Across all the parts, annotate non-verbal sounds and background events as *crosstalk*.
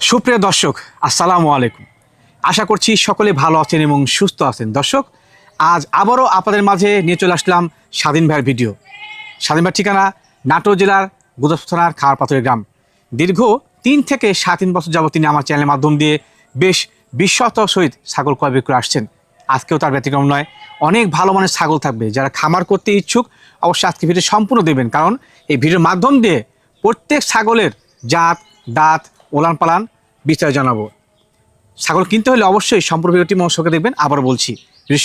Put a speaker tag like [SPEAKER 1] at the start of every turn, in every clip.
[SPEAKER 1] সুপ্রিয় দর্শক, আসসালামু আলাইকুম। আশা করছি সকলে ভালো আছেন এবং সুস্থ আছেন। দর্শক, আজ আবারও আপনাদের মাঝে নিয়ে চলে আসলাম স্বাধীন ভাইয়ের ভিডিও। স্বাধীন ভাইয়ের ঠিকানা, নাটোর জেলার গুদাসপুর থানার খাওয়ারপাথরের গ্রাম। দীর্ঘ তিন থেকে সাড়ে তিন বছর যাবত তিনি আমার চ্যানেলের মাধ্যম দিয়ে বেশ বিশ্বত সহিত ছাগল ক্রয় বিক্রয় আসছেন। আজকেও তার ব্যতিক্রম নয়, অনেক ভালো মানের ছাগল থাকবে। যারা খামার করতে ইচ্ছুক, অবশ্যই আজকে ভিডিও সম্পূর্ণ দেবেন কারণ এই ভিডিওর মাধ্যম দিয়ে প্রত্যেক ছাগলের জাত, দাঁত ওলান পালান বিস্তারিত জানাব। ছাগল কিনতে হলে অবশ্যই সম্পূর্ণ ভিডিওটি মনোসকে দেখবেন। আবার বলছি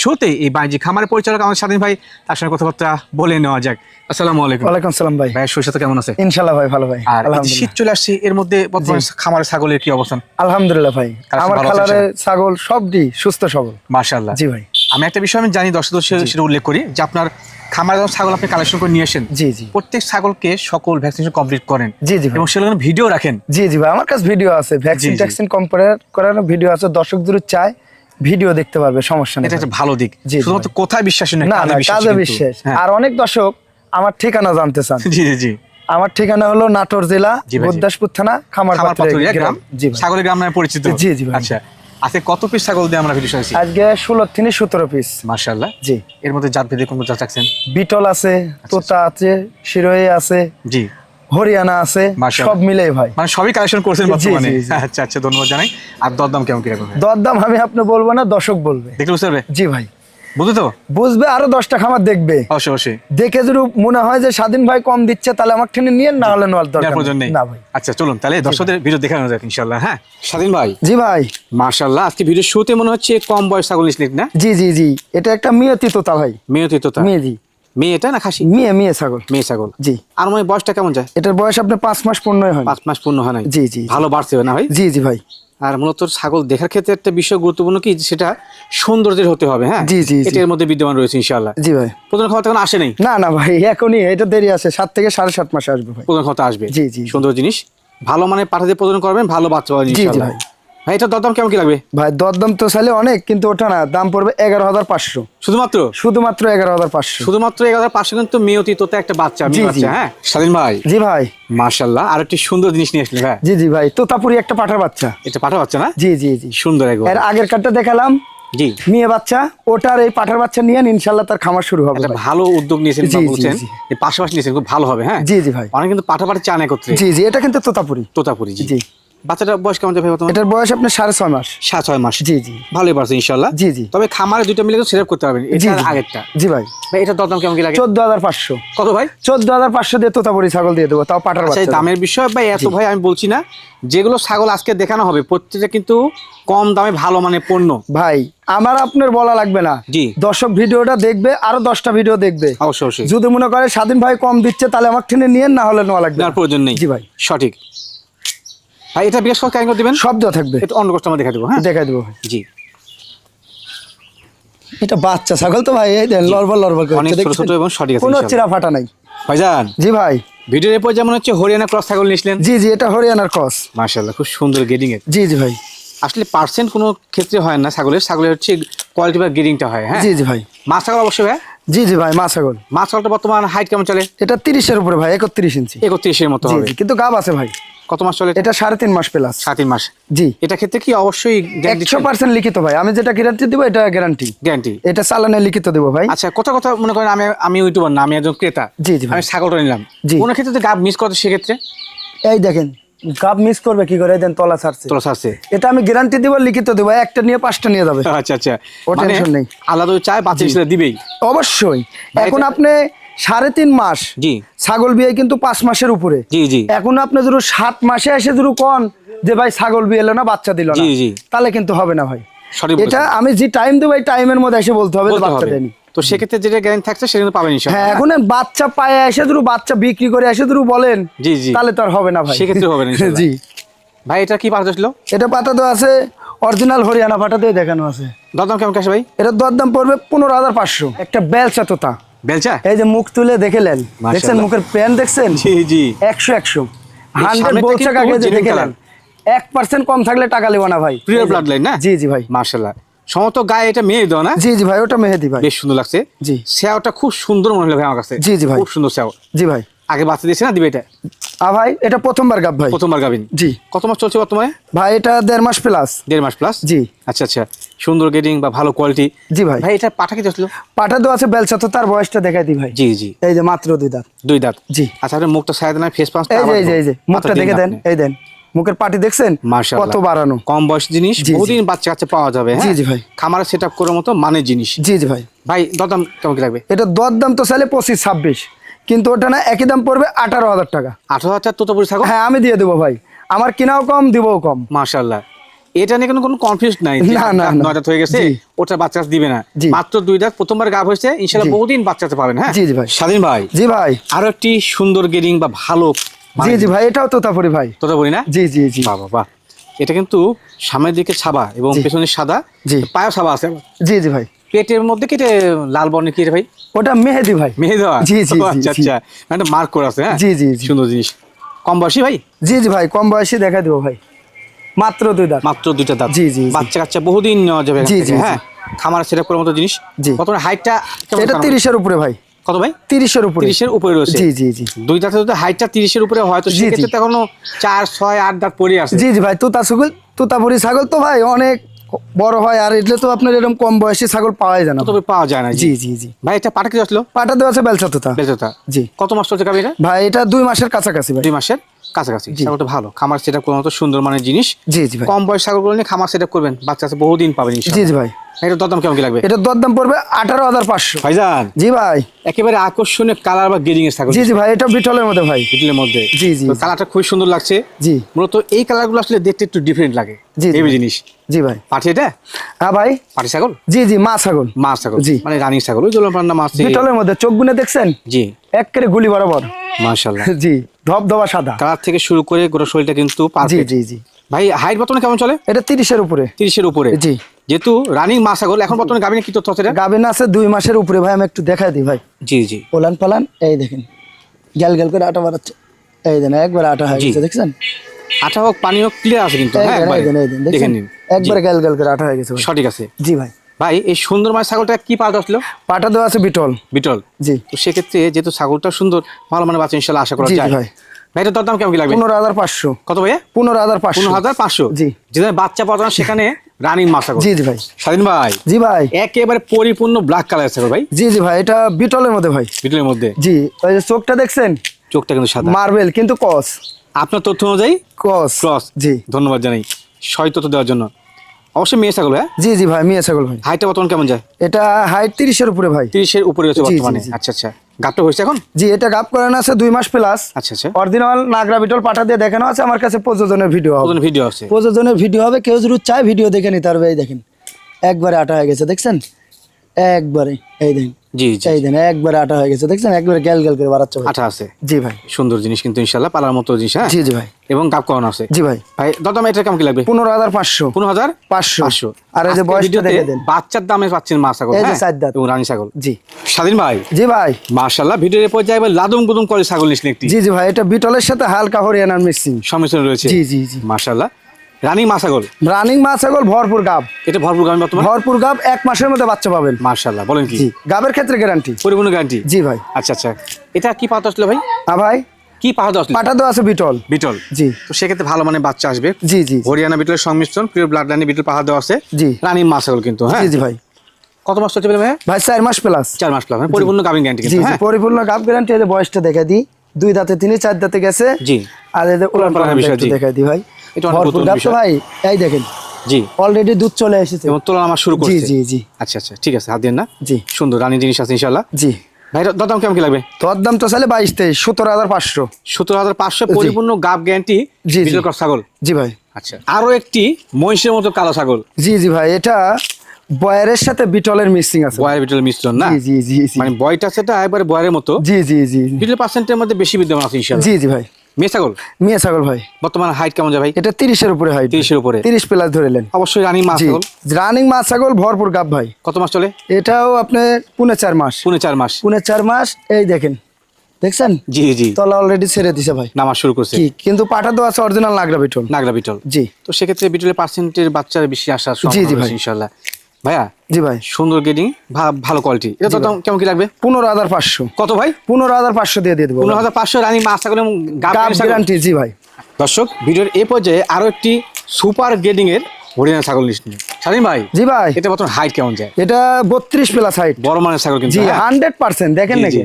[SPEAKER 1] শোতে এই বাণিজ্যিক খামারের পরিচালক আমার স্বাধীন ভাই তার সঙ্গে কথাবার্তা বলে নেওয়া যাক। আসসালামু আলাইকুম।
[SPEAKER 2] ওয়ালাইকুম সালাম ভাই।
[SPEAKER 1] ভাই শরীর কেমন আছে?
[SPEAKER 2] ইনশাল্লাহ ভাই ভালো ভাই।
[SPEAKER 1] আর শীত চলে আসছে এর মধ্যে বর্তমানে খামারের ছাগলের কি অবস্থান?
[SPEAKER 2] আলহামদুলিল্লাহ ভাই। আমার ছাগল সবটি সুস্থ সবল।
[SPEAKER 1] মার্শাল্লাহ
[SPEAKER 2] জি ভাই।
[SPEAKER 1] আমি একটা বিষয় আমি জানি দর্শক সেটা উল্লেখ করি যে আপনার খামারে যখন ছাগল আপনি কালেকশন করে নিয়ে আসেন
[SPEAKER 2] জি জি।
[SPEAKER 1] প্রত্যেক ছাগলকে সকল ভ্যাকসিনেশন কমপ্লিট করেন
[SPEAKER 2] জি জি
[SPEAKER 1] এবং সেগুলো ভিডিও রাখেন।
[SPEAKER 2] জি জি ভাই আমার কাছে ভিডিও আছে। ভ্যাকসিন। ট্যাকসিন কম্পেয়ার করানো ভিডিও আছে দর্শক যদি চায় ভিডিও দেখতে পারবে সমস্যা নেই
[SPEAKER 1] এটা একটা ভালো দিক। শুধুমাত্র কোথায় বিশ্বাস নেই
[SPEAKER 2] না কাজে বিশ্বাস
[SPEAKER 1] হ্যাঁ।
[SPEAKER 2] আর অনেক দর্শক আমার ঠিকানা জানতে চান।
[SPEAKER 1] জি জি জি।
[SPEAKER 2] আমার ঠিকানা হলো নাটোর জেলা
[SPEAKER 1] ভাই,
[SPEAKER 2] থানা খামার
[SPEAKER 1] গ্রাম। ছাগলের গ্রাম নামে পরিচিত?
[SPEAKER 2] জি, জি।
[SPEAKER 1] আচ্ছা। আজকে কত পিস ছাগল দিয়ে আমরা ভিডিও শুনেছি?
[SPEAKER 2] আজকে ষোলো থেকে সতেরো পিস
[SPEAKER 1] মার্শাল্লাহ
[SPEAKER 2] জি।
[SPEAKER 1] এর মধ্যে জাত ভেদে কোন জাত রাখছেন?
[SPEAKER 2] বিটল আছে তোতা আছে শিরোহী আছে
[SPEAKER 1] জি।
[SPEAKER 2] হরিয়ানা আছে। সব মিলেই ভাই।
[SPEAKER 1] মানে সবই কালেকশন করছেন বর্তমানে। আচ্ছা আচ্ছা ধন্যবাদ জানাই। আর দরদাম কেমন কীরকম
[SPEAKER 2] দরদাম আমি আপনি বলব না দর্শক বলবে।
[SPEAKER 1] দেখলে বুঝতে পারবে?
[SPEAKER 2] জি ভাই।
[SPEAKER 1] বুঝলি তো?
[SPEAKER 2] বুঝবে আরও দশটা খামার দেখবে।
[SPEAKER 1] অবশ্যই
[SPEAKER 2] দেখে যদি মনে হয় যে স্বাধীন ভাই কম দিচ্ছে তাহলে আমার ঠেনে নিয়ে না হলে নেওয়ার দরকার নেই।
[SPEAKER 1] নেই।
[SPEAKER 2] না ভাই।
[SPEAKER 1] আচ্ছা চলুন তাহলে দর্শকদের ভিডিও দেখানো যাক ইনশাল্লাহ হ্যাঁ? স্বাধীন ভাই
[SPEAKER 2] জি ভাই।
[SPEAKER 1] মার্শাল্লাহ আজকে ভিডিও শুতে মনে হচ্ছে কম বয়স ছাগল না?
[SPEAKER 2] জি জি জি। এটা একটা মেয়ে তিতোতা ভাই।
[SPEAKER 1] মেয়ে তো এটা
[SPEAKER 2] মেয়ে জি।
[SPEAKER 1] মেয়ে এটা না খাসি?
[SPEAKER 2] মেয়ে মেয়ে ছাগল।
[SPEAKER 1] মেয়ে ছাগল।
[SPEAKER 2] জি।
[SPEAKER 1] আর মনে হয় বয়সটা কেমন যায়?
[SPEAKER 2] এটার বয়স আপনি পাঁচ মাস পূর্ণই হয়।
[SPEAKER 1] পাঁচ মাস পূর্ণ হয় নাই?
[SPEAKER 2] জি জি।
[SPEAKER 1] ভালো বাড়ছে না ভাই?
[SPEAKER 2] জি জি ভাই।
[SPEAKER 1] আর মূলত ছাগল দেখার ক্ষেত্রে একটা বিষয় গুরুত্বপূর্ণ কি সেটা সৌন্দর্যের হতে হবে হ্যাঁ?
[SPEAKER 2] জি, জি, জি।
[SPEAKER 1] এটার মধ্যে বিদ্যমান রয়েছে ইনশাআল্লাহ।
[SPEAKER 2] জি ভাই।
[SPEAKER 1] প্রধান ক্ষমতা এখন আসে নাই?
[SPEAKER 2] না না ভাই এখনই এটা দেরি আছে সাত থেকে সাড়ে সাত মাসে আসবে ভাই।
[SPEAKER 1] প্রধান ক্ষমতা আসবে।
[SPEAKER 2] জি, জি, জি।
[SPEAKER 1] সুন্দর জিনিস। ভালো মানে পাঠাতে প্রদান করবেন ভালো বাচ্চা
[SPEAKER 2] জি,
[SPEAKER 1] ইনশাআল্লাহ।
[SPEAKER 2] ভাই।
[SPEAKER 1] ভাই এটা দরদাম কেমন কি লাগবে?
[SPEAKER 2] ভাই দরদাম তো চাইলে অনেক কিন্তু ওটা না দাম পড়বে এগারো হাজার পাঁচশো।
[SPEAKER 1] শুধুমাত্র?
[SPEAKER 2] শুধুমাত্র এগারো হাজার পাঁচশো।
[SPEAKER 1] শুধুমাত্র হাজার পাঁচশো কিন্তু মেয়তি তোতে একটা বাচ্চা মেয়ে বাচ্চা হ্যাঁ? স্বাধীন ভাই।
[SPEAKER 2] জি ভাই।
[SPEAKER 1] আর একটি সুন্দর জিনিস নিয়ে আসলে হ্যাঁ
[SPEAKER 2] জি জি ভাই তোতাপুরি একটা পাঠার বাচ্চা।
[SPEAKER 1] এটা পাঠা বাচ্চা না?
[SPEAKER 2] জি জি জি।
[SPEAKER 1] সুন্দর একবার।
[SPEAKER 2] এর আগের কার্ডটা দেখালাম।
[SPEAKER 1] জি।
[SPEAKER 2] মেয়ে বাচ্চা ওটার এই পাঠার বাচ্চা নিয়ে ইনশাল্লাহ তার খামার শুরু হবে
[SPEAKER 1] ভালো উদ্যোগ নিয়েছেন বলছেন। পাশাপাশি নিয়েছেন খুব ভালো হবে হ্যাঁ?
[SPEAKER 2] জি জি ভাই।
[SPEAKER 1] অনেক কিন্তু পাঠা পাঠা চান একত্রে।
[SPEAKER 2] জি জি এটা কিন্তু তোতাপুরি।
[SPEAKER 1] তোতাপুরি জি।
[SPEAKER 2] জি
[SPEAKER 1] বয়স কেমন যাবে বর্তমানে?
[SPEAKER 2] এটার বয়স আপনার সাড়ে ছয় মাস।
[SPEAKER 1] সাত ছয় মাস।
[SPEAKER 2] জি জি।
[SPEAKER 1] ভালোই পারছে ইনশাল্লাহ
[SPEAKER 2] জি, জি।
[SPEAKER 1] তবে খামারে দুইটা মিলে সেভ করতে পারবেন।
[SPEAKER 2] জি
[SPEAKER 1] আগেরটা।
[SPEAKER 2] জি ভাই।
[SPEAKER 1] ভাই এটা দরদাম কেমন কি লাগে?
[SPEAKER 2] চোদ্দ হাজার পাঁচশো।
[SPEAKER 1] কত ভাই?
[SPEAKER 2] চোদ্দ হাজার পাঁচশো দিয়ে তোতাপুরি ছাগল দিয়ে দেবো তাও পাঠার বাচ্চা
[SPEAKER 1] দামের বিষয় ভাই এত ভাই আমি বলছি না। যেগুলো ছাগল আজকে দেখানো হবে প্রত্যেকটা কিন্তু কম দামে ভালো মানে পণ্য।
[SPEAKER 2] ভাই আমার আপনার বলা লাগবে না।
[SPEAKER 1] জি।
[SPEAKER 2] দর্শক ভিডিওটা দেখবে আরও দশটা ভিডিও দেখবে।
[SPEAKER 1] অবশ্যই
[SPEAKER 2] যদি মনে করে স্বাধীন ভাই কম দিচ্ছে তাহলে আমার ঠেনে নিয়ে না হলে নেওয়া লাগবে।
[SPEAKER 1] নেওয়ার প্রয়োজন নেই।
[SPEAKER 2] জি ভাই।
[SPEAKER 1] সঠিক। ভাই এটা বিকাশ কেন করে দিবেন?
[SPEAKER 2] সব দেওয়া থাকবে।
[SPEAKER 1] এটা অন্য কাস্টমার দেখা দেবো হ্যাঁ?
[SPEAKER 2] দেখাই দেবো।
[SPEAKER 1] জি।
[SPEAKER 2] এটা বাচ্চা ছাগল তো ভাই এই দেন লড়বল লড়বল
[SPEAKER 1] অনেক ছোট ছোট এবং সঠিক আছে
[SPEAKER 2] কোনো চিরা ফাটা নাই।
[SPEAKER 1] ভাইজান?
[SPEAKER 2] জি ভাই।
[SPEAKER 1] ভিডিওর এরপর যেমন হচ্ছে হরিয়ানা ক্রস ছাগল নিয়েছিলেন।
[SPEAKER 2] জি জি এটা হরিয়ানার ক্রস
[SPEAKER 1] মার্শাল্লাহ খুব সুন্দর গেডিং এর।
[SPEAKER 2] জি জি ভাই।
[SPEAKER 1] আসলে পার্সেন্ট কোনো ক্ষেত্রে হয় না ছাগলের ছাগলের হচ্ছে কোয়ালিটি বা গেডিংটা হয় হ্যাঁ?
[SPEAKER 2] জি জি ভাই।
[SPEAKER 1] মাছ ছাগল অবশ্যই ভাই?
[SPEAKER 2] জি জি ভাই মা ছাগল।
[SPEAKER 1] মাছ ছাগলটা বর্তমান হাইট কেমন চলে?
[SPEAKER 2] এটা তিরিশের উপরে ভাই একত্রিশ ইঞ্চি।
[SPEAKER 1] একত্রিশের মতো হবে।
[SPEAKER 2] কিন্তু গাব আছে ভাই।
[SPEAKER 1] কত মাস চলে
[SPEAKER 2] এটা? সাড়ে তিন মাস প্লাস
[SPEAKER 1] সাত তিন মাস।
[SPEAKER 2] জি।
[SPEAKER 1] এটা ক্ষেত্রে কি অবশ্যই
[SPEAKER 2] একশো পার্সেন্ট লিখিত ভাই। আমি যেটা গ্যারান্টি দিব এটা গ্যারান্টি
[SPEAKER 1] গ্যারান্টি
[SPEAKER 2] এটা চালানে লিখিত দেবো ভাই।
[SPEAKER 1] আচ্ছা কথা কথা মনে করেন আমি আমি ইউটিউবার না আমি একজন ক্রেতা।
[SPEAKER 2] জি, জি
[SPEAKER 1] আমি ছাগলটা নিলাম।
[SPEAKER 2] জি।
[SPEAKER 1] কোনো ক্ষেত্রে গাব মিস করতে সেক্ষেত্রে?
[SPEAKER 2] এই দেখেন গাব মিস করবে কি করে? দেন তলা ছাড়ছে।
[SPEAKER 1] তোলা ছাড়ছে।
[SPEAKER 2] এটা আমি গ্যারান্টি দিব লিখিত দেবো। একটা নিয়ে পাঁচটা নিয়ে যাবে।
[SPEAKER 1] আচ্ছা আচ্ছা।
[SPEAKER 2] ও
[SPEAKER 1] মানে
[SPEAKER 2] tension নেই।
[SPEAKER 1] আলাদা চায় বাচ্চা দিবেই।
[SPEAKER 2] অবশ্যই। এখন আপনি সাড়ে তিন মাস
[SPEAKER 1] জি।
[SPEAKER 2] ছাগল বিয়ে কিন্তু পাঁচ মাসের উপরে।
[SPEAKER 1] জি জি।
[SPEAKER 2] এখন আপনি যদি সাত মাসে এসে যদি কন যে ভাই ছাগল বিয়ে এলো না বাচ্চা দিল না। তাহলে কিন্তু হবে না ভাই। এটা আমি যে টাইম দেবো এই টাইমের মধ্যে এসে বলতে হবে বাচ্চা। দেয়নি।
[SPEAKER 1] তো সেক্ষেত্রে যেটা গ্যারান্টি থাকছে সেটা কিন্তু পাবেন
[SPEAKER 2] হ্যাঁ এখন বাচ্চা পায়ে এসে যদি বাচ্চা বিক্রি করে এসে যদি বলেন
[SPEAKER 1] জি, জি।
[SPEAKER 2] তাহলে তো আর হবে না ভাই।
[SPEAKER 1] সেক্ষেত্রে হবে না *laughs*
[SPEAKER 2] জি।
[SPEAKER 1] ভাই এটা কি পাঠা ছিল?
[SPEAKER 2] এটা পাতা তো আছে অরিজিনাল হরিয়ানা পাটাতেই দেখানো আছে।
[SPEAKER 1] দরদাম কেমন কাছে ভাই?
[SPEAKER 2] এটার দরদাম পড়বে পনেরো হাজার পাঁচশো। একটা বেলচা তোতা।
[SPEAKER 1] বেলচা?
[SPEAKER 2] এই যে মুখ তুলে দেখেলেন। দেখছেন মুখের প্যান দেখছেন?
[SPEAKER 1] জি জি।
[SPEAKER 2] একশো একশো। হান্ড্রেড
[SPEAKER 1] সামনেরটা
[SPEAKER 2] বলছে কাকে যে দেখেলেন। এক পার্সেন্ট কম থাকলে টাকা না ভাই।
[SPEAKER 1] প্রিয় ব্লাড লাইন না?
[SPEAKER 2] জি জি ভাই।
[SPEAKER 1] মার্শাল্লাহ গায়ে এটা মেয়ে দেওয়া না?
[SPEAKER 2] জি জি ভাই ওটা মেহেদি ভাই।
[SPEAKER 1] বেশ সুন্দর লাগছে।
[SPEAKER 2] জি।
[SPEAKER 1] স্যাওটা খুব সুন্দর মনে হলো ভাই আমার কাছে।
[SPEAKER 2] জি, জি ভাই।
[SPEAKER 1] খুব সুন্দর স্যাও
[SPEAKER 2] জি ভাই।
[SPEAKER 1] আগে বাচ্চা দিয়েছে না দিবে এটা?
[SPEAKER 2] আ ভাই এটা প্রথমবার গাব ভাই।
[SPEAKER 1] প্রথমবার গাবিন?
[SPEAKER 2] জি।
[SPEAKER 1] কত মাস চলছে বর্তমানে?
[SPEAKER 2] ভাই এটা দেড় মাস প্লাস
[SPEAKER 1] দেড় মাস প্লাস
[SPEAKER 2] জি।
[SPEAKER 1] আচ্ছা আচ্ছা। সুন্দর গেডিং বা ভালো কোয়ালিটি
[SPEAKER 2] জি ভাই।
[SPEAKER 1] ভাই এটা পাঠা কি আসলো
[SPEAKER 2] পাঠা তো আছে বেলচা তো তার বয়সটা দেখাই দিই ভাই।
[SPEAKER 1] জি জি।
[SPEAKER 2] এই যে মাত্র দুই দাঁত।
[SPEAKER 1] দুই দাঁত।
[SPEAKER 2] জি।
[SPEAKER 1] আচ্ছা আপনার মুখটা সাইড না ফেস পাঁচ
[SPEAKER 2] এই যে এই যে এই যে মুখটা দেখে দেন এই দেন। মুখের পাটি দেখছেন। কত বাড়ানো।
[SPEAKER 1] কম বয়স জিনিস
[SPEAKER 2] জি, জি।
[SPEAKER 1] বহুদিন বাচ্চা কাচ্চা পাওয়া যাবে
[SPEAKER 2] জি,
[SPEAKER 1] হ্যাঁ?
[SPEAKER 2] জি ভাই।
[SPEAKER 1] খামারে সেট আপ করার মতো মানে জিনিস।
[SPEAKER 2] জি জি ভাই।
[SPEAKER 1] ভাই দরদাম কেমন কি লাগবে?
[SPEAKER 2] এটা দর দাম তো চাইলে পঁচিশ ছাব্বিশ। কিন্তু ওটা না একই দাম পড়বে আঠারো হাজার টাকা।
[SPEAKER 1] আঠারো হাজার তোতাপুরি থাকো
[SPEAKER 2] হ্যাঁ আমি দিয়ে দেবো ভাই। আমার কিনাও কম দিবও কম।
[SPEAKER 1] মাশাল্লাহ এটা নিয়ে কোনো কোনো কনফিউজ নাই
[SPEAKER 2] না, না,
[SPEAKER 1] দাঁত, নয় দাঁত হয়ে গেছে ওটা বাচ্চা দিবে না। মাত্র দুই দাঁত প্রথমবার গাভ হয়েছে ইনশাল্লাহ বহুদিন বাচ্চাতে পাবেন হ্যাঁ?
[SPEAKER 2] জি, জি ভাই।
[SPEAKER 1] স্বাধীন ভাই।
[SPEAKER 2] জি ভাই।
[SPEAKER 1] আরও একটি সুন্দর গেডিং বা ভালো
[SPEAKER 2] জি জি ভাই এটাও তোতাপুরি ভাই।
[SPEAKER 1] তোতাপুরি না?
[SPEAKER 2] জি জি জি।
[SPEAKER 1] বাহ বাহ, এটা কিন্তু সামনের দিকে ছাবা এবং। পেছনে সাদা
[SPEAKER 2] জি।
[SPEAKER 1] পায়েও ছাবা আছে।
[SPEAKER 2] জি জি ভাই।
[SPEAKER 1] পেটের মধ্যে কেটে লাল বর্ণের কি রে ভাই?
[SPEAKER 2] ওটা মেহেদি ভাই।
[SPEAKER 1] মেহে দেওয়া
[SPEAKER 2] জি, জি,
[SPEAKER 1] আচ্ছা আচ্ছা। মার্ক করে আছে হ্যাঁ?
[SPEAKER 2] জি, জি, জি।
[SPEAKER 1] সুন্দর জিনিস। কম বয়সী ভাই?
[SPEAKER 2] জি জি ভাই কম বয়সে দেখা দেবো ভাই। মাত্র দুই দাঁত।
[SPEAKER 1] মাত্র দুইটা দাঁত।
[SPEAKER 2] জি, জি।
[SPEAKER 1] বাচ্চা কাচ্চা বহুদিন নেওয়া যাবে
[SPEAKER 2] জি, জি।
[SPEAKER 1] হ্যাঁ? খামার সেটা করার মতো জিনিস।
[SPEAKER 2] জি।
[SPEAKER 1] বর্তমানে হাইটটা
[SPEAKER 2] এটা? তিরিশের উপরে ভাই।
[SPEAKER 1] কত ভাই?
[SPEAKER 2] তিরিশের উপরে।
[SPEAKER 1] তিরিশের উপরে রয়েছে।
[SPEAKER 2] জি জি জি
[SPEAKER 1] দুই দাঁতে যদি হাইটটা তিরিশের উপরে হয় তো সেক্ষেত্রে। তো এখনও চার ছয় আট দাঁত পড়ে আছে।
[SPEAKER 2] জি জি ভাই তুতা ছাগল তুতাপুরি ছাগল তো ভাই অনেক বড় হয় আর এটা তো আপনার এরকম কম বয়সী ছাগল পাওয়া যায় না।
[SPEAKER 1] তবে পাওয়া যায় না
[SPEAKER 2] জি। জি জি
[SPEAKER 1] ভাই এটা পাটা কি আসলো?
[SPEAKER 2] পাটা দেওয়া আছে বেলচা তুতা।
[SPEAKER 1] বেচতা
[SPEAKER 2] জি।
[SPEAKER 1] কত মাস চলছে কাবি এটা?
[SPEAKER 2] ভাই এটা দুই মাসের কাছাকাছি ভাই।
[SPEAKER 1] দুই মাসের? কাছাকাছি। ছাগলটা ভালো। খামার সেটা করার মতো সুন্দর মানের জিনিস।
[SPEAKER 2] জি জি ভাই।
[SPEAKER 1] কম বয়স ছাগলগুলো নিয়ে খামার সেটা করবেন বাচ্চা আছে বহুদিন পাবেন
[SPEAKER 2] জি জি ভাই।
[SPEAKER 1] এটা দরদাম কেমন কি লাগবে?
[SPEAKER 2] দরদাম পড়বে আঠারো হাজার পাঁচশো।
[SPEAKER 1] ভাইজান।
[SPEAKER 2] জি ভাই।
[SPEAKER 1] একেবারে আকর্ষণীয় কালার বা এর ছাগল।
[SPEAKER 2] জি জি ভাই এটা বিটলের মধ্যে ভাই।
[SPEAKER 1] মধ্যে।
[SPEAKER 2] জি, জি,
[SPEAKER 1] কালারটা খুব সুন্দর লাগছে।
[SPEAKER 2] জি।
[SPEAKER 1] মূলত এই কালারগুলো আসলে দেখতে একটু ডিফারেন্ট লাগে।
[SPEAKER 2] জি।
[SPEAKER 1] এই জিনিস।
[SPEAKER 2] জি ভাই।
[SPEAKER 1] পাঠি এটা?
[SPEAKER 2] হ্যাঁ ভাই।
[SPEAKER 1] পাঠি ছাগল?
[SPEAKER 2] জি জি মা ছাগল।
[SPEAKER 1] মাছ ছাগল।
[SPEAKER 2] জি।
[SPEAKER 1] মানে রানী ছাগল। ওই আপনার
[SPEAKER 2] বিটলের মধ্যে চোখ গুনে দেখছেন?
[SPEAKER 1] জি।
[SPEAKER 2] এক করে গুলি বরাবর।
[SPEAKER 1] মাশাআল্লাহ।
[SPEAKER 2] জি। ধপ ধবা সাদা।
[SPEAKER 1] কালার থেকে শুরু করে গোটা শরীরটা কিন্তু
[SPEAKER 2] জি জি জি।
[SPEAKER 1] ভাই হাইট বর্তমানে কেমন চলে?
[SPEAKER 2] এটা তিরিশের উপরে।
[SPEAKER 1] তিরিশের উপরে।
[SPEAKER 2] জি।
[SPEAKER 1] যেহেতু রানিং মাছ ছাগল এখন বর্তমানে গাভিনে কি তথ্য আছে?
[SPEAKER 2] গাবিন আছে দুই মাসের উপরে ভাই আমি একটু দেখাই দিই ভাই।
[SPEAKER 1] জি জি।
[SPEAKER 2] পোলান পালান এই দেখেন। গ্যাল গ্যাল করে আটা বাড়াচ্ছে। এই দেন একবার আটা হয়ে গেছে দেখছেন?
[SPEAKER 1] আটা হোক পানি হোক ক্লিয়ার আছে কিন্তু হ্যাঁ
[SPEAKER 2] এই দেন, এই দেন,
[SPEAKER 1] দেখে
[SPEAKER 2] একবার গ্যাল গ্যাল করে আটা হয়ে গেছে
[SPEAKER 1] সঠিক আছে।
[SPEAKER 2] জি ভাই।
[SPEAKER 1] ভাই এই সুন্দর মাছ ছাগলটা কি পাওয়া আসলো
[SPEAKER 2] পাটা দেওয়া আছে বিটল।
[SPEAKER 1] বিটল?
[SPEAKER 2] জি।
[SPEAKER 1] তো সেক্ষেত্রে যেহেতু ছাগলটা সুন্দর ভালো মানে বাচ্চা ইনশাল্লাহ আশা করা যায়।
[SPEAKER 2] ভাই।
[SPEAKER 1] দরদাম কেমন লাগবে?
[SPEAKER 2] পনেরো হাজার পাঁচশো।
[SPEAKER 1] কত ভাইয়া?
[SPEAKER 2] পনেরো হাজার পাঁচশো।
[SPEAKER 1] পনেরো হাজার পাঁচশো?
[SPEAKER 2] জি।
[SPEAKER 1] যেখানে বাচ্চা পাওয়া সেখানে রানিং মাছ
[SPEAKER 2] জি জি ভাই।
[SPEAKER 1] স্বাধীন ভাই।
[SPEAKER 2] জি ভাই।
[SPEAKER 1] একেবারে পরিপূর্ণ ব্ল্যাক কালার ছাগল ভাই।
[SPEAKER 2] জি জি ভাই। এটা বিটলের মধ্যে ভাই।
[SPEAKER 1] বিটলের মধ্যে?
[SPEAKER 2] জি। ওই যে চোখটা দেখছেন?
[SPEAKER 1] চোখটা কিন্তু সাদা।
[SPEAKER 2] মার্বেল কিন্তু কস
[SPEAKER 1] আপনার তথ্য অনুযায়ী
[SPEAKER 2] কস
[SPEAKER 1] ক্রস
[SPEAKER 2] জি।
[SPEAKER 1] ধন্যবাদ জানাই। সই তথ্য দেওয়ার জন্য। অবশ্যই মেয়ে ছাগল হ্যাঁ?
[SPEAKER 2] জি জি ভাই মেয়ে ছাগল ভাই।
[SPEAKER 1] হাইটটা বর্তমান কেমন যায়?
[SPEAKER 2] এটা হাইট তিরিশের উপরে ভাই।
[SPEAKER 1] তিরিশের উপরে বর্তমানে। আচ্ছা আচ্ছা। গাপটা হয়েছে এখন?
[SPEAKER 2] জি এটা গাপ করানো আছে দুই মাস প্লাস
[SPEAKER 1] আচ্ছা আচ্ছা।
[SPEAKER 2] অরিজিনাল নাগরা বিটল পাঠা দিয়ে দেখানো আছে আমার কাছে প্রযোজনের ভিডিও হবে।
[SPEAKER 1] ভিডিও আছে।
[SPEAKER 2] প্রযোজনের ভিডিও হবে কেউ যদি চায় ভিডিও দেখে নিতে পারবে এই দেখেন। একবারে আটা হয়ে গেছে দেখছেন? একবারে এই দেখেন।
[SPEAKER 1] জি
[SPEAKER 2] দেন একবারে আটা হয়ে গেছে দেখছেন? একবারে গ্যাল গ্যাল করে বাড়াচ্ছে
[SPEAKER 1] আছে।
[SPEAKER 2] জি ভাই।
[SPEAKER 1] সুন্দর জিনিস কিন্তু ইনশাল্লাহ পালার মতো জিনিস হ্যাঁ?
[SPEAKER 2] জি জি ভাই।
[SPEAKER 1] এবং গাপ করানো আছে।
[SPEAKER 2] জি ভাই।
[SPEAKER 1] ভাই দরদাম এটা কেমন কি লাগবে?
[SPEAKER 2] পনেরো হাজার পাঁচশো।
[SPEAKER 1] পনেরো হাজার
[SPEAKER 2] পাঁচশো।
[SPEAKER 1] পাঁচশো।
[SPEAKER 2] আর এই যে বয়সটা দেখে দেন।
[SPEAKER 1] বাচ্চার দামে পাচ্ছেন মা ছাগল
[SPEAKER 2] এই যে
[SPEAKER 1] হ্যাঁ?
[SPEAKER 2] চার দাঁত।
[SPEAKER 1] এবং রানী ছাগল।
[SPEAKER 2] জি।
[SPEAKER 1] স্বাধীন ভাই?
[SPEAKER 2] জি ভাই।
[SPEAKER 1] মার্শাল্লাহ ভিডিওর পর যাই লাদুম গুদুম করে ছাগল নিস একটি।
[SPEAKER 2] জি জি ভাই এটা বিটলের সাথে হালকা হরিয়ানার মিক্সিং।
[SPEAKER 1] রয়েছে।
[SPEAKER 2] জি, জি, জি।
[SPEAKER 1] রানী মা ছাগল
[SPEAKER 2] রানিং মা ছাগল ভরপুর গাব।
[SPEAKER 1] এটা ভরপুর গান বর্তমান?
[SPEAKER 2] ভরপুর গাব এক মাসের মধ্যে বাচ্চা পাবেন।
[SPEAKER 1] মার্শাল্লাহ বলেন কি?
[SPEAKER 2] গাবের ক্ষেত্রে গ্যারান্টি
[SPEAKER 1] পরিপূর্ণ গ্যারান্টি
[SPEAKER 2] জি ভাই।
[SPEAKER 1] আচ্ছা আচ্ছা। এটা কি পাহাড় আসলে ভাই?
[SPEAKER 2] হ্যাঁ ভাই।
[SPEAKER 1] কি পাহাড় আসলে?
[SPEAKER 2] পাটা দেওয়া আছে বিটল।
[SPEAKER 1] বিটল।
[SPEAKER 2] জি।
[SPEAKER 1] তো সেক্ষেত্রে ভালো মানে বাচ্চা আসবে।
[SPEAKER 2] জি জি।
[SPEAKER 1] হরিয়ানা বিটলের সংমিশ্রণ প্রিয় ব্লাড লাইনে বিটল পাহাড় দেওয়া আছে।
[SPEAKER 2] জি।
[SPEAKER 1] রানিং মা ছাগল কিন্তু হ্যাঁ?
[SPEAKER 2] জি জি ভাই।
[SPEAKER 1] কত মাস চলছে ভাই?
[SPEAKER 2] ভাই চার মাস প্লাস
[SPEAKER 1] চার মাস প্লাস পরিপূর্ণ গাভিন গ্যারান্টি
[SPEAKER 2] জি
[SPEAKER 1] কিন্তু হ্যাঁ?
[SPEAKER 2] পরিপূর্ণ গাব গ্যারান্টি এই যে বয়সটা দেখে দিই। দুই দাঁতে তিনি চার দাঁতে গেছে।
[SPEAKER 1] জি।
[SPEAKER 2] আর এই যে উলান
[SPEAKER 1] পালানের বিষয়।
[SPEAKER 2] দেখাই দিই ভাই।
[SPEAKER 1] এটা অনেক
[SPEAKER 2] ভরপুর
[SPEAKER 1] গুরুত্বপূর্ণ
[SPEAKER 2] গাব তো
[SPEAKER 1] বিষয়।
[SPEAKER 2] ভাই এই দেখেন।
[SPEAKER 1] জি।
[SPEAKER 2] অলরেডি দুধ চলে এসেছে।
[SPEAKER 1] এবং তোলা আমার শুরু করছে।
[SPEAKER 2] জি জি।
[SPEAKER 1] আচ্ছা আচ্ছা ঠিক আছে হাত দিন না।
[SPEAKER 2] জি।
[SPEAKER 1] সুন্দর রানী জিনিস আছে ইনশাল্লাহ
[SPEAKER 2] জি।
[SPEAKER 1] ভাই দাম কেমন কি লাগবে?
[SPEAKER 2] তোর তো চাইলে বাইশ তেইশ সতেরো হাজার পাঁচশো।
[SPEAKER 1] সতেরো হাজার পাঁচশো পরিপূর্ণ গাব গ্যারান্টি
[SPEAKER 2] জি,
[SPEAKER 1] ছাগল?
[SPEAKER 2] জি ভাই।
[SPEAKER 1] আচ্ছা আরও একটি মহিষের মতো কালো ছাগল।
[SPEAKER 2] জি জি ভাই এটা বয়ারের সাথে বিটলের মিক্সিং আছে।
[SPEAKER 1] বয়ার বিটল মিশ্রণ না?
[SPEAKER 2] জি জি জি
[SPEAKER 1] মানে বয়টা সেটা একবারে বয়ারের মতো।
[SPEAKER 2] জি জি জি।
[SPEAKER 1] বিটল পার্সেন্টের মধ্যে বেশি বিদ্যমান আছে ইনশাল্লাহ
[SPEAKER 2] জি জি ভাই।
[SPEAKER 1] মেয়ে ছাগল?
[SPEAKER 2] মিয়া ছাগল ভাই।
[SPEAKER 1] বর্তমান হাইট কেমন যায় ভাই?
[SPEAKER 2] এটা তিরিশের উপরে
[SPEAKER 1] তিরিশের উপরে।
[SPEAKER 2] তিরিশ প্লাস ধরেলেন
[SPEAKER 1] অবশ্যই রানী ছাগল।
[SPEAKER 2] রানিং মাছ ছাগল ভরপুর গাব ভাই।
[SPEAKER 1] কত মাস চলে?
[SPEAKER 2] এটাও আপনার পুনে চার মাস।
[SPEAKER 1] পুনে চার মাস।
[SPEAKER 2] পুনে চার মাস এই দেখেন। দেখছেন?
[SPEAKER 1] জি জি।
[SPEAKER 2] তলা অলরেডি ছেড়ে দিছে ভাই।
[SPEAKER 1] নামা শুরু করছে।
[SPEAKER 2] কি কিন্তু পাঠা দেওয়া আছে অরিজিনাল নাগরা বিটল।
[SPEAKER 1] নাগরা বিটল।
[SPEAKER 2] জি।
[SPEAKER 1] তো সেক্ষেত্রে বিটলের পার্সেন্টের বাচ্চারা বেশি আসার
[SPEAKER 2] জি, জি, ভাই।
[SPEAKER 1] ইনশাল্লাহ ভাইয়া
[SPEAKER 2] জি ভাই।
[SPEAKER 1] সুন্দর গেডিং ভালো কোয়ালিটি এটা তো কেমন কি লাগবে?
[SPEAKER 2] পনেরো হাজার পাঁচশো।
[SPEAKER 1] কত ভাই?
[SPEAKER 2] পনেরো হাজার পাঁচশো দিয়ে দিয়ে দেবো।
[SPEAKER 1] পনেরো হাজার পাঁচশো রানি মাছ।
[SPEAKER 2] গ্যারান্টি জি ভাই।
[SPEAKER 1] দর্শক ভিডিওর এ পর্যায়ে আরও একটি সুপার গেডিংয়ের এর হরিয়ানা ছাগল নিয়ে স্বাধীন ভাই
[SPEAKER 2] জি ভাই।
[SPEAKER 1] এটা বর্তমান হাইট কেমন যায়?
[SPEAKER 2] এটা বত্রিশ প্লাস হাইট
[SPEAKER 1] বড় মানের ছাগল কিন্তু
[SPEAKER 2] জি
[SPEAKER 1] হ্যাঁ?
[SPEAKER 2] হান্ড্রেড পার্সেন্ট দেখেন নাকি?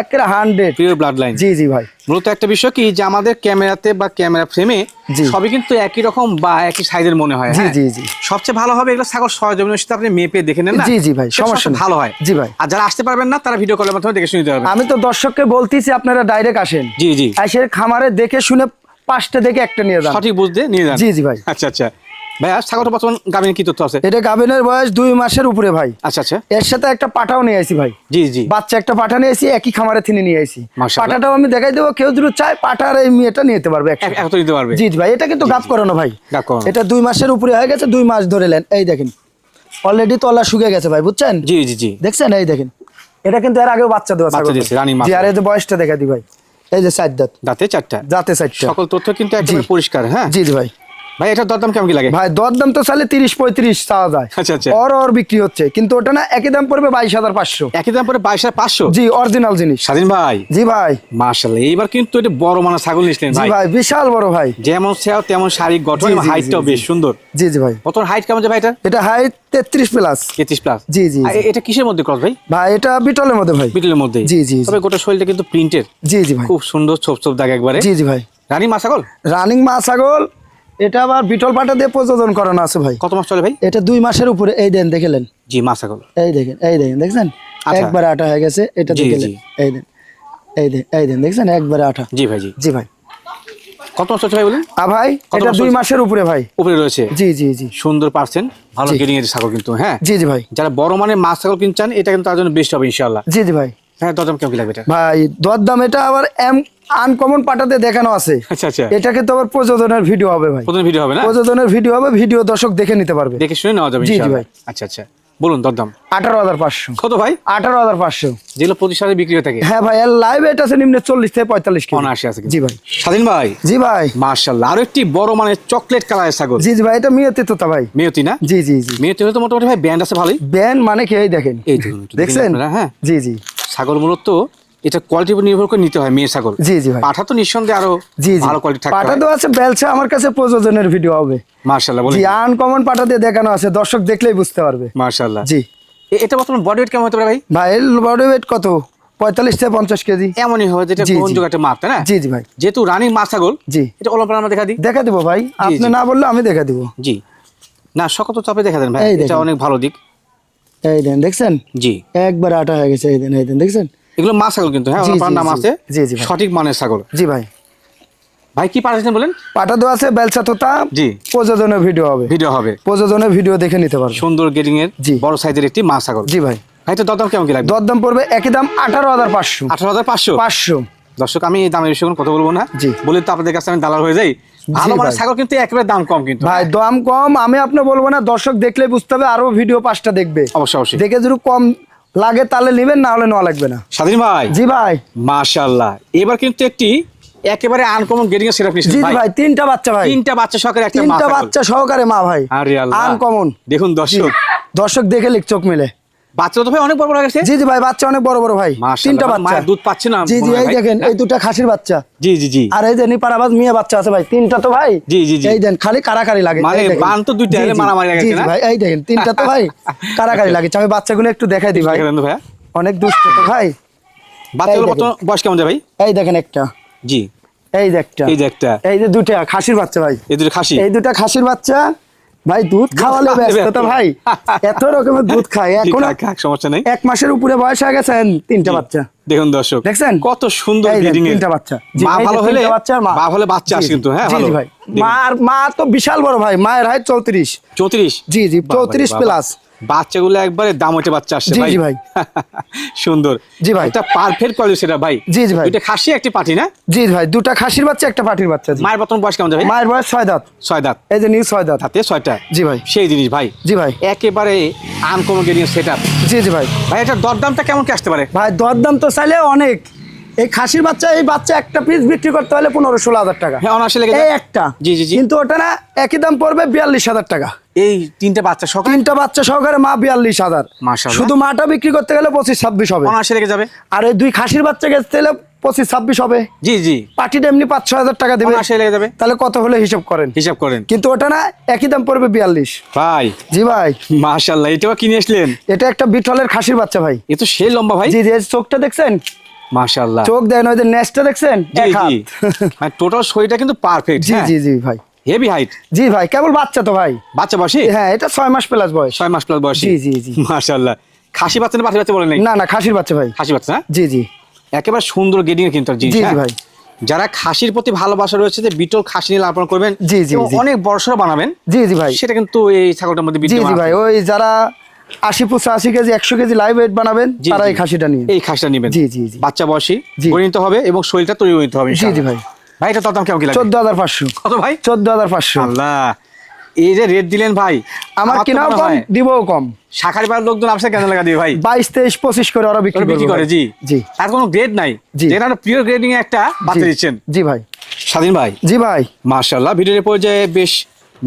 [SPEAKER 2] একেবারে হান্ড্রেড
[SPEAKER 1] পিওর ব্লাড লাইন
[SPEAKER 2] জি জি ভাই।
[SPEAKER 1] মূলত একটা বিষয় কি যে আমাদের ক্যামেরাতে বা ক্যামেরা ফ্রেমে সবই কিন্তু একই রকম বা একই সাইজের মনে হয়
[SPEAKER 2] জি
[SPEAKER 1] হ্যাঁ?
[SPEAKER 2] জি জি।
[SPEAKER 1] সবচেয়ে ভালো হবে এগুলো ছাগল সরজমিনের সাথে আপনি মেপে দেখে নেন না?
[SPEAKER 2] জি, জি ভাই, সমস্যা
[SPEAKER 1] ভালো হয়।
[SPEAKER 2] জি ভাই।
[SPEAKER 1] আর যারা আসতে পারবেন না তারা ভিডিও কলের মাধ্যমে দেখে শুনে নিতে পারবেন।
[SPEAKER 2] আমি তো দর্শককে বলতেছি আপনারা ডাইরেক্ট আসেন।
[SPEAKER 1] জি জি।
[SPEAKER 2] এসে খামারে দেখে শুনে পাঁচটা দেখে একটা নিয়ে যান।
[SPEAKER 1] সঠিক বুঝতে নিয়ে যান।
[SPEAKER 2] জি, জি ভাই।
[SPEAKER 1] আচ্ছা আচ্ছা। ভাইয়া ছাগলটা বর্তমান গাভিনে কি তথ্য আছে?
[SPEAKER 2] এটা গাভিনের বয়স দুই মাসের উপরে ভাই।
[SPEAKER 1] আচ্ছা আচ্ছা।
[SPEAKER 2] এর সাথে একটা পাঠাও নিয়ে আসি ভাই।
[SPEAKER 1] জি জি।
[SPEAKER 2] বাচ্চা একটা পাঠা নিয়ে আসি একই খামারে থেকে নিয়ে আসি। পাঠাটাও আমি দেখাই দেবো কেউ যদি চায় পাঠার এই মেয়েটা নিতে পারবে
[SPEAKER 1] পারবে?
[SPEAKER 2] জি জি ভাই এটা কিন্তু গাপ করানো ভাই। এটা দুই মাসের উপরে হয়ে গেছে দুই মাস ধরে নেন। এই দেখেন অলরেডি তলা শুকে গেছে ভাই বুঝছেন?
[SPEAKER 1] জি জি জি।
[SPEAKER 2] দেখছেন? এই দেখেন এটা কিন্তু এর আগেও বাচ্চা দেওয়া
[SPEAKER 1] বাচ্চা দিয়েছে, রানী।
[SPEAKER 2] জি আর এই যে বয়সটা দেখা দি ভাই। এই যে সাইড দাঁত।
[SPEAKER 1] দাঁতে চারটা?
[SPEAKER 2] দাঁতে সাইডটা
[SPEAKER 1] সকল তথ্য কিন্তু একদম। পরিষ্কার হ্যাঁ?
[SPEAKER 2] জি ভাই।
[SPEAKER 1] ভাই এটার দরদাম কেমন কি লাগে?
[SPEAKER 2] ভাই দর দাম তো চালে তিরিশ পঁয়ত্রিশ চাওয়া যায়।
[SPEAKER 1] আচ্ছা আচ্ছা।
[SPEAKER 2] অর অর বিক্রি হচ্ছে। কিন্তু ওটা না একই দাম পড়বে বাইশ হাজার পাঁচশো।
[SPEAKER 1] একই দাম পরে বাইশ হাজার পাঁচশো?
[SPEAKER 2] জি অরিজিনাল জিনিস।
[SPEAKER 1] স্বাধীন ভাই।
[SPEAKER 2] জি ভাই।
[SPEAKER 1] মার্শাল্লাহ এইবার কিন্তু এটা বড় মানের ছাগল নিয়েছিলেন
[SPEAKER 2] জি
[SPEAKER 1] ভাই।
[SPEAKER 2] বিশাল বড় ভাই।
[SPEAKER 1] যেমন সেও তেমন শারীরিক গঠন হাইটটাও বেশ সুন্দর।
[SPEAKER 2] জি জি ভাই।
[SPEAKER 1] কত হাইট কেমন ভাই এটা?
[SPEAKER 2] এটা হাইট তেত্রিশ প্লাস
[SPEAKER 1] তেত্রিশ প্লাস
[SPEAKER 2] জি, জি।
[SPEAKER 1] এটা কিসের মধ্যে ক্রস ভাই?
[SPEAKER 2] ভাই এটা বিটলের মধ্যে ভাই।
[SPEAKER 1] বিটলের মধ্যে।
[SPEAKER 2] জি, জি, জি।
[SPEAKER 1] তবে গোটা শরীরটা কিন্তু প্রিন্টের
[SPEAKER 2] জি জি ভাই।
[SPEAKER 1] খুব সুন্দর ছোপ ছোপ দাগ একবারে।
[SPEAKER 2] জি জি ভাই।
[SPEAKER 1] রানী মা ছাগল?
[SPEAKER 2] রানিং মা ছাগল এটা আবার বিটল পাটা দিয়ে প্রযোজন করানো আছে ভাই।
[SPEAKER 1] কত মাস চলে ভাই?
[SPEAKER 2] এটা দুই মাসের উপরে। এই দেন দেখলেন
[SPEAKER 1] জি মা ছাগল
[SPEAKER 2] এই দেখেন এই দেখেন দেখছেন?
[SPEAKER 1] আঠা।
[SPEAKER 2] একবারে আটা হয়ে গেছে এটা দেখলেন। এই দেন এই দেন এই দেন দেখছেন? একবারে আঠা
[SPEAKER 1] জি ভাই জি।
[SPEAKER 2] জি ভাই।
[SPEAKER 1] কত মাস চলছে ভাই বলুন?
[SPEAKER 2] আ ভাই এটা দুই মাসের উপরে ভাই।
[SPEAKER 1] উপরে রয়েছে?
[SPEAKER 2] জি জি জি।
[SPEAKER 1] সুন্দর পার্সেন্ট ভালো
[SPEAKER 2] জি।
[SPEAKER 1] এর ছাগল কিন্তু হ্যাঁ?
[SPEAKER 2] জি জি ভাই।
[SPEAKER 1] যারা বড় মানের মাছ ছাগল কিনতে চান এটা কিন্তু তার জন্য বেস্ট হবে ইনশাআল্লাহ।
[SPEAKER 2] জি জি ভাই।
[SPEAKER 1] হ্যাঁ দরদাম কেমন লাগবে এটা?
[SPEAKER 2] ভাই দরদাম এটা আবার এম আনকমন পাটাতে দেখানো আছে।
[SPEAKER 1] আচ্ছা আচ্ছা।
[SPEAKER 2] এটা কিন্তু আবার প্রযোজনের ভিডিও হবে ভাই।
[SPEAKER 1] প্রথম ভিডিও হবে না?
[SPEAKER 2] প্রযোজনের ভিডিও হবে ভিডিও দর্শক দেখে নিতে পারবে।
[SPEAKER 1] দেখে শুনে নেওয়া যাবে
[SPEAKER 2] জি, ভাই।
[SPEAKER 1] আচ্ছা আচ্ছা। বলুন দরদাম।
[SPEAKER 2] আঠারো হাজার পাঁচশো।
[SPEAKER 1] কত ভাই?
[SPEAKER 2] আঠারো হাজার পাঁচশো।
[SPEAKER 1] যেগুলো বিক্রি হয়ে থাকে।
[SPEAKER 2] হ্যাঁ ভাই লাইভ এটা আছে নিম্নে চল্লিশ থেকে পঁয়তাল্লিশ
[SPEAKER 1] অনাশি আছে
[SPEAKER 2] জি ভাই।
[SPEAKER 1] স্বাধীন ভাই?
[SPEAKER 2] জি ভাই।
[SPEAKER 1] মার্শাল্লাহ আরও একটি বড় মানের চকলেট কালারের ছাগল।
[SPEAKER 2] জি জি ভাই এটা মিয়তে তোতা ভাই।
[SPEAKER 1] মেয়তি না?
[SPEAKER 2] জি জি জি।
[SPEAKER 1] মেয়তি হলে তো মোটামুটি ভাই ব্যান্ড আছে ভালোই।
[SPEAKER 2] ব্যান মানে কি দেখেন।
[SPEAKER 1] এই
[SPEAKER 2] দেখছেন?
[SPEAKER 1] হ্যাঁ।
[SPEAKER 2] জি জি।
[SPEAKER 1] ছাগল মূলত এটা কোয়ালিটির উপর নির্ভর করে নিতে হয় মেয়ে ছাগল।
[SPEAKER 2] জি জি ভাই।
[SPEAKER 1] পাঠা তো নিঃসন্দেহে আরও
[SPEAKER 2] জি জি।
[SPEAKER 1] ভালো কোয়ালিটি
[SPEAKER 2] পাটা
[SPEAKER 1] হয়।
[SPEAKER 2] তো আছে বেলচা আমার কাছে প্রযোজনের ভিডিও হবে।
[SPEAKER 1] বলে
[SPEAKER 2] জি আনকমন পাটা দিয়ে দেখানো আছে দর্শক দেখলেই বুঝতে পারবে। জি।
[SPEAKER 1] এটা বর্তমান বডি ওয়েট কেমন হতে পারে ভাই?
[SPEAKER 2] ভাই বডি ওয়েট কত? পঁয়তাল্লিশ থেকে পঞ্চাশ কেজি।
[SPEAKER 1] এমনই হয় যেটা
[SPEAKER 2] জি, জি।
[SPEAKER 1] গ্রহণযোগ্য মাপ তাই না?
[SPEAKER 2] জি জি ভাই।
[SPEAKER 1] যেহেতু রানিং মা ছাগল
[SPEAKER 2] জি।
[SPEAKER 1] এটা অলম্পন আমরা দেখা দিই।
[SPEAKER 2] দেখা দিব ভাই। আপনি না বললে আমি দেখা দিব।
[SPEAKER 1] জি। না সকত চাপে দেখা দেন ভাই। এটা অনেক ভালো দিক।
[SPEAKER 2] এই দেন দেখছেন?
[SPEAKER 1] জি।
[SPEAKER 2] একবার আটা হয়ে গেছে এই দেন এই দেন দেখছেন?
[SPEAKER 1] এগুলো মা ছাগল কিন্তু হ্যাঁ? নাম আছে
[SPEAKER 2] জি, জি
[SPEAKER 1] সঠিক মানের ছাগল।
[SPEAKER 2] জি ভাই।
[SPEAKER 1] ভাই কি পাঠাচ্ছেন বলেন?
[SPEAKER 2] পাটা দেওয়া আছে বেলচা তোতা।
[SPEAKER 1] জি।
[SPEAKER 2] প্রযোজনের ভিডিও হবে।
[SPEAKER 1] ভিডিও হবে।
[SPEAKER 2] প্রযোজনের ভিডিও দেখে নিতে পারবে
[SPEAKER 1] সুন্দর গেডিং এর
[SPEAKER 2] জি।
[SPEAKER 1] বড় সাইজের একটি মা ছাগল।
[SPEAKER 2] জি ভাই।
[SPEAKER 1] ভাই তো দরদাম কেমন কি লাগবে?
[SPEAKER 2] দরদাম পড়বে একই দাম আঠারো হাজার পাঁচশো।
[SPEAKER 1] আঠারো হাজার পাঁচশো?
[SPEAKER 2] পাঁচশো।
[SPEAKER 1] দর্শক আমি এই দামের বিষয়ে কথা বলব না।
[SPEAKER 2] জি।
[SPEAKER 1] বলে তো আপনাদের কাছে আমি দালাল হয়ে যাই। ভালো। মানের ছাগল কিন্তু একেবারে দাম কম কিন্তু।
[SPEAKER 2] ভাই দাম কম আমি আপনি বলব না দর্শক দেখলে বুঝতে হবে আরও ভিডিও পাঁচটা দেখবে।
[SPEAKER 1] অবশ্যই অবশ্যই।
[SPEAKER 2] দেখে যদি কম লাগে তাহলে নেবেন না হলে নেওয়া লাগবে না।
[SPEAKER 1] স্বাধীন ভাই?
[SPEAKER 2] জি ভাই।
[SPEAKER 1] মাশাআল্লাহ। এবার কিন্তু একটি একেবারে আনকমন গেটিং এর সেটআপ নিয়েছেন
[SPEAKER 2] জি
[SPEAKER 1] ভাই।
[SPEAKER 2] ভাই তিনটা বাচ্চা ভাই।
[SPEAKER 1] তিনটা বাচ্চা সহকারে একটা মা
[SPEAKER 2] তিনটা বাচ্চা সহকারে মা ভাই।
[SPEAKER 1] আরে আল্লাহ।
[SPEAKER 2] আনকমন
[SPEAKER 1] দেখুন দর্শক।
[SPEAKER 2] দর্শক দেখে লিখ চোখ মিলে।
[SPEAKER 1] বাচ্চা তো ভাই অনেক বড় বড় গেছে?
[SPEAKER 2] জি জি ভাই বাচ্চা অনেক বড় বড় ভাই। তিনটা বাচ্চা।
[SPEAKER 1] দুধ পাচ্ছে না
[SPEAKER 2] জি জি এই দেখেন এই দুটা খাসির বাচ্চা।
[SPEAKER 1] জি জি জি।
[SPEAKER 2] আর এই যে নিপারাবাজ মিয়া বাচ্চা আছে ভাই তিনটা তো ভাই।
[SPEAKER 1] জি, জি, জি।
[SPEAKER 2] এই দেন খালি কারাকারি লাগে।
[SPEAKER 1] মানে বান তো দুইটা, এলে মারামারি
[SPEAKER 2] জি
[SPEAKER 1] না?
[SPEAKER 2] ভাই এই দেখেন তিনটা তো ভাই *laughs* কারাকারি লাগে আমি বাচ্চাগুলো একটু দেখাই দিই ভাই। অনেক দুষ্ট তো ভাই।
[SPEAKER 1] বাচ্চাগুলো। কত বয়স কেমন যায় ভাই?
[SPEAKER 2] এই দেখেন একটা।
[SPEAKER 1] জি।
[SPEAKER 2] এই যে একটা।
[SPEAKER 1] এই যে একটা।
[SPEAKER 2] এই যে দুটা খাসির বাচ্চা ভাই।
[SPEAKER 1] এই দুটো খাসি?
[SPEAKER 2] এই দুটা খাসির বাচ্চা ভাই দুধ খাওয়ালে ভাই। এত রকমের দুধ খায়। এখন
[SPEAKER 1] সমস্যা নেই।
[SPEAKER 2] এক মাসের উপরে বয়স হয়ে গেছে তিনটা বাচ্চা।
[SPEAKER 1] দেখুন দর্শক
[SPEAKER 2] দেখছেন?
[SPEAKER 1] কত সুন্দর ব্রিডিং
[SPEAKER 2] তিনটা বাচ্চা।
[SPEAKER 1] মা ভালো হলে
[SPEAKER 2] বাচ্চা আর মা।
[SPEAKER 1] মা বাচ্চা আসে কিন্তু হ্যাঁ ভালো।
[SPEAKER 2] ভাই। মা মা তো বিশাল বড় ভাই মায়ের হাইট চৌত্রিশ।
[SPEAKER 1] চৌত্রিশ?
[SPEAKER 2] জি জি চৌত্রিশ প্লাস
[SPEAKER 1] বাচ্চাগুলো একবারে দাম হইতে বাচ্চা আসছে ভাই।
[SPEAKER 2] জি ভাই। *laughs*
[SPEAKER 1] সুন্দর।
[SPEAKER 2] জি ভাই।
[SPEAKER 1] এটা পারফেক্ট কোয়ালিটি সেটা ভাই।
[SPEAKER 2] জি, জি ভাই।
[SPEAKER 1] এটা খাসি একটি পাঠি না?
[SPEAKER 2] জি ভাই। দুটা খাসির বাচ্চা একটা পাটির বাচ্চা
[SPEAKER 1] মায়ের বর্তমান বয়স কেমন যাবে
[SPEAKER 2] মায়ের বয়স ছয় দাঁত।
[SPEAKER 1] ছয় দাঁত।
[SPEAKER 2] এই যে নিউ ছয় দাঁত।
[SPEAKER 1] হাতে ছয়টা।
[SPEAKER 2] জি ভাই।
[SPEAKER 1] সেই জিনিস ভাই।
[SPEAKER 2] জি ভাই।
[SPEAKER 1] একেবারে আনকমন গেডিং সেট
[SPEAKER 2] জি জি ভাই।
[SPEAKER 1] ভাই এটা দরদামটা কেমন কি আসতে পারে?
[SPEAKER 2] ভাই দরদাম তো চাইলে অনেক। এই খাসির বাচ্চা এই বাচ্চা একটা পিস বিক্রি করতে হলে পনেরো ষোলো হাজার টাকা।
[SPEAKER 1] হ্যাঁ অনার্সে লেগে
[SPEAKER 2] এই একটা।
[SPEAKER 1] জি, জি, জি।
[SPEAKER 2] কিন্তু ওটা না একই দাম পড়বে বিয়াল্লিশ হাজার টাকা।
[SPEAKER 1] এই তিনটে বাচ্চা সকাল
[SPEAKER 2] তিনটা বাচ্চা সহকারে মা বিয়াল্লিশ হাজার। শুধু মাটা বিক্রি করতে গেলে পঁচিশ ছাব্বিশ হবে।
[SPEAKER 1] অনায়াসে রেখে যাবে?
[SPEAKER 2] আর এই দুই খাসির বাচ্চা গেছে পঁচিশ ছাব্বিশ হবে।
[SPEAKER 1] জি জি।
[SPEAKER 2] পাটিটা এমনি পাঁচ ছ হাজার টাকা দেবে।
[SPEAKER 1] লেগে যাবে?
[SPEAKER 2] তাহলে কত হলে হিসাব করেন?
[SPEAKER 1] হিসাব করেন।
[SPEAKER 2] কিন্তু ওটা না একই দাম পড়বে বিয়াল্লিশ।
[SPEAKER 1] ভাই।
[SPEAKER 2] জি ভাই।
[SPEAKER 1] মাশাল্লাহ এটাও কিনে আসলেন?
[SPEAKER 2] এটা একটা বিঠলের খাসির বাচ্চা ভাই।
[SPEAKER 1] এ তো সেই লম্বা ভাই।
[SPEAKER 2] জি জি চোখটা দেখছেন?
[SPEAKER 1] মাশাল্লাহ
[SPEAKER 2] চোখ দেন ওই যে নেসটা দেখছেন? হাত।
[SPEAKER 1] টোটাল শরীরটা কিন্তু পারফেক্ট
[SPEAKER 2] জি জি জি ভাই।
[SPEAKER 1] হেভি হাইট
[SPEAKER 2] জি ভাই কেবল বাচ্চা তো ভাই।
[SPEAKER 1] বাচ্চা বয়সী?
[SPEAKER 2] হ্যাঁ এটা ছয় মাস প্লাস বয়স।
[SPEAKER 1] ছয় মাস প্লাস বয়সী?
[SPEAKER 2] জি, জি, জি।
[SPEAKER 1] মাশাল্লাহ খাসি বাচ্চা না পাখি বাচ্চা বলেন নাই
[SPEAKER 2] না না খাসির বাচ্চা ভাই।
[SPEAKER 1] খাসি বাচ্চা
[SPEAKER 2] জি জি।
[SPEAKER 1] একেবারে সুন্দর গেডিং কিন্তু জিনিস
[SPEAKER 2] জি, জি,
[SPEAKER 1] হ্যাঁ?
[SPEAKER 2] ভাই।
[SPEAKER 1] যারা খাসির প্রতি ভালোবাসা রয়েছে যে বিটল খাসি নিয়ে লালন করবেন
[SPEAKER 2] জি, জি,
[SPEAKER 1] অনেক বড়সড় বানাবেন
[SPEAKER 2] জি জি ভাই।
[SPEAKER 1] সেটা কিন্তু এই ছাগলটার মধ্যে
[SPEAKER 2] জি জি ভাই ওই যারা আশি পঁচাশি কেজি একশো কেজি লাইভ ওয়েট বানাবেন তারা। এই খাসিটা নিয়ে
[SPEAKER 1] এই খাসিটা নেবেন।
[SPEAKER 2] জি, জি।
[SPEAKER 1] বাচ্চা বয়সী। করে হবে এবং শরীরটা তৈরি হবে
[SPEAKER 2] জি জি ভাই।
[SPEAKER 1] ভাই এটা দাম কেমন কি
[SPEAKER 2] হাজার পাঁচশো।
[SPEAKER 1] কত ভাই?
[SPEAKER 2] চোদ্দ হাজার পাঁচশো।
[SPEAKER 1] আল্লাহ এই যে রেট দিলেন ভাই
[SPEAKER 2] আমার কেনাও কম দিবও কম।
[SPEAKER 1] শাখারি বার লোকজন আপসে কেন লাগা দিবে ভাই?
[SPEAKER 2] বাইশ তেইশ পঁচিশ করে ওরা বিক্রি
[SPEAKER 1] বিক্রি করে জি।
[SPEAKER 2] জি।
[SPEAKER 1] তার কোনো গ্রেড নাই। যেটা প্রিয় গ্রেডিং এ একটা বাচ্চা দিচ্ছেন।
[SPEAKER 2] জি ভাই।
[SPEAKER 1] স্বাধীন ভাই?
[SPEAKER 2] জি ভাই।
[SPEAKER 1] মার্শাল্লাহ ভিডিওর পর্যায়ে বেশ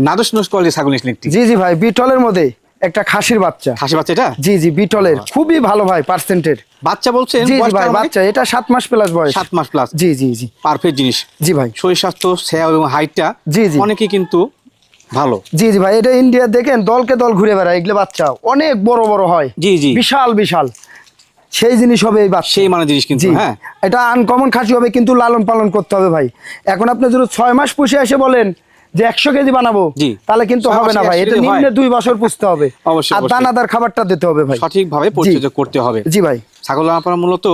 [SPEAKER 1] নাদুস নুস কোয়ালিটি ছাগল নিয়েছিলেন
[SPEAKER 2] জি জি ভাই বিটলের মধ্যে। একটা খাসির বাচ্চা।
[SPEAKER 1] খাসি বাচ্চা এটা?
[SPEAKER 2] জি জি বিটলের। খুবই ভালো ভাই পার্সেন্টের
[SPEAKER 1] বাচ্চা বলছেন
[SPEAKER 2] জি জি ভাই বাচ্চা এটা সাত মাস প্লাস বয়স।
[SPEAKER 1] সাত মাস প্লাস
[SPEAKER 2] জি জি জি।
[SPEAKER 1] পারফেক্ট জিনিস।
[SPEAKER 2] জি ভাই।
[SPEAKER 1] শরীর স্বাস্থ্য সেয়া এবং হাইটটা
[SPEAKER 2] জি, জি।
[SPEAKER 1] অনেকে কিন্তু ভালো।
[SPEAKER 2] জি জি ভাই এটা ইন্ডিয়া দেখেন দলকে দল ঘুরে বেড়ায় এগুলো বাচ্চা অনেক বড় বড় হয়।
[SPEAKER 1] জি জি।
[SPEAKER 2] বিশাল বিশাল। সেই জিনিস হবে এই বাচ্চা।
[SPEAKER 1] সেই মানে জিনিস কিন্তু হ্যাঁ।
[SPEAKER 2] এটা আনকমন খাসি হবে কিন্তু লালন পালন করতে হবে ভাই। এখন আপনি যদি ছয় মাস পুষে এসে বলেন যে একশো কেজি বানাবো
[SPEAKER 1] জি।
[SPEAKER 2] তাহলে কিন্তু হবে না ভাই।
[SPEAKER 1] 100
[SPEAKER 2] এটা নিম্নে দুই বছর পুষতে হবে।
[SPEAKER 1] অবশ্যই,
[SPEAKER 2] আর দানাদার খাবারটা দিতে হবে ভাই।
[SPEAKER 1] সঠিকভাবে পরিচর্যা করতে হবে।
[SPEAKER 2] জি ভাই।
[SPEAKER 1] ছাগল পালন মূলত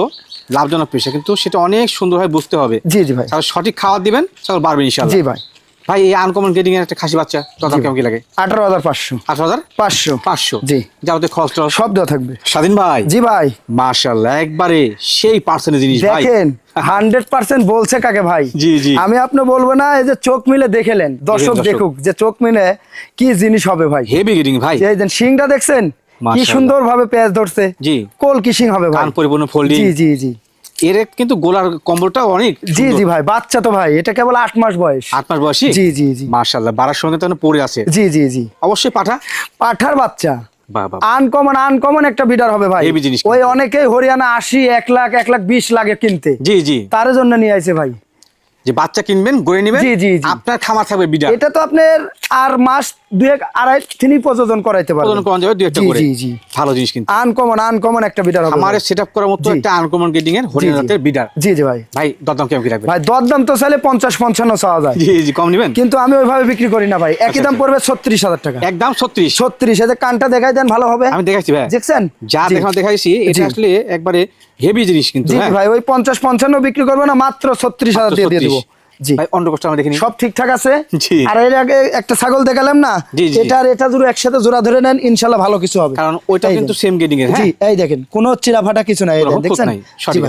[SPEAKER 1] লাভজনক পেশা কিন্তু সেটা অনেক সুন্দর ভাবে বুঝতে হবে।
[SPEAKER 2] জি জি ভাই।
[SPEAKER 1] সঠিক খাবার দিবেন ছাগল বাড়বে ইনশাআল্লাহ।
[SPEAKER 2] জি ভাই।
[SPEAKER 1] ভাই এই আনকমন গ্রেডিং এর একটা খাসি বাচ্চা কেমন কি লাগে?
[SPEAKER 2] আঠারো হাজার পাঁচশো।
[SPEAKER 1] আট হাজার?
[SPEAKER 2] পাঁচশো।
[SPEAKER 1] পাঁচশো?
[SPEAKER 2] জি।
[SPEAKER 1] খরচ
[SPEAKER 2] সব দেওয়া থাকবে।
[SPEAKER 1] স্বাধীন ভাই?
[SPEAKER 2] জি ভাই।
[SPEAKER 1] একবারে সেই পার্সেন্টের জিনিস
[SPEAKER 2] দেখেন হান্ড্রেড পার্সেন্ট বলছে কাকে ভাই?
[SPEAKER 1] জি, জি।
[SPEAKER 2] আমি আপনি বলব না এই যে চোখ মিলে দেখেলেন দর্শক
[SPEAKER 1] দর্শক।
[SPEAKER 2] দেখুক যে চোখ মিলে কি জিনিস হবে ভাই।
[SPEAKER 1] হেভি গ্রেডিং ভাই।
[SPEAKER 2] এই যে শিংটা দেখছেন কি সুন্দর ভাবে পেঁয়াজ ধরছে।
[SPEAKER 1] জি।
[SPEAKER 2] কোল কি শিং হবে ভাই?
[SPEAKER 1] পরিপূর্ণ ফোল্ডিং
[SPEAKER 2] জি জি জি।
[SPEAKER 1] এর কিন্তু গোলার কম্বলটা অনেক
[SPEAKER 2] জি জি ভাই বাচ্চা তো ভাই এটা কেবল আট মাস বয়স।
[SPEAKER 1] আট মাস বয়সী?
[SPEAKER 2] জি জি জি।
[SPEAKER 1] মার্শাল্লাহ বাড়ার সঙ্গে তো পড়ে আছে।
[SPEAKER 2] জি জি জি।
[SPEAKER 1] অবশ্যই পাঠা?
[SPEAKER 2] পাঠার বাচ্চা। আনকমন আনকমন একটা বিডার হবে ভাই। ওই অনেকেই হরিয়ানা আশি এক লাখ এক লাখ বিশ লাগে কিনতে।
[SPEAKER 1] জি জি।
[SPEAKER 2] তার জন্য নিয়ে আইছে ভাই।
[SPEAKER 1] যে বাচ্চা কিনবেন গড়ে নেবেন
[SPEAKER 2] জি, জি, জি।
[SPEAKER 1] আপনার খামার থাকবে বিডার
[SPEAKER 2] এটা তো আপনার আর মাস দুয়েক আড়াই তিনি প্রযোজন করাইতে পারবেন।
[SPEAKER 1] করা যাবে দুই একটা করে।
[SPEAKER 2] জি, জি।
[SPEAKER 1] ভালো জিনিস কিন্তু।
[SPEAKER 2] আনকমন আনকমন একটা বিডার হবে।
[SPEAKER 1] খামারে
[SPEAKER 2] ভাই।
[SPEAKER 1] সেট আপ করার মতো একটা আনকমন গ্রেডিং এর হরিয়ানা
[SPEAKER 2] জি।
[SPEAKER 1] জাতের বিডার
[SPEAKER 2] জি জি ভাই।
[SPEAKER 1] ভাই দরদাম কেমন কি রাখবে
[SPEAKER 2] ভাই দরদাম তো চাইলে পঞ্চাশ পঞ্চান্ন চাওয়া যায়।
[SPEAKER 1] জি জি কম নেবেন?
[SPEAKER 2] কিন্তু আমি ওইভাবে বিক্রি করি না ভাই। একই
[SPEAKER 1] আচ্ছা,
[SPEAKER 2] দাম
[SPEAKER 1] আচ্ছা।
[SPEAKER 2] পড়বে ছত্রিশ হাজার টাকা।
[SPEAKER 1] একদম ছত্রিশ।
[SPEAKER 2] ছত্রিশ হাজার কানটা দেখাই দেন ভালো হবে।
[SPEAKER 1] আমি দেখাচ্ছি ভাই।
[SPEAKER 2] দেখছেন?
[SPEAKER 1] যা
[SPEAKER 2] জি।
[SPEAKER 1] দেখা দেখাইছি এটা আসলে একবারে হেভি জিনিস কিন্তু হ্যাঁ?
[SPEAKER 2] ভাই ওই পঞ্চাশ পঞ্চান্ন বিক্রি করব না মাত্র ছত্রিশ হাজার দিয়ে দিয়ে দিব। জি।
[SPEAKER 1] ভাই অন্য আমরা দেখিনি।
[SPEAKER 2] সব ঠিকঠাক আছে?
[SPEAKER 1] জি।
[SPEAKER 2] আর এর আগে একটা ছাগল দেখালাম না। এটা আর এটা জুড়ে একসাথে জোড়া ধরে নেন ইনশাল্লাহ ভালো কিছু হবে।
[SPEAKER 1] কারণ ওইটা কিন্তু। সেম এর হ্যাঁ?
[SPEAKER 2] এই দেখেন কোনো চিরা কিছু নাই দেখছেন?
[SPEAKER 1] সঠিক।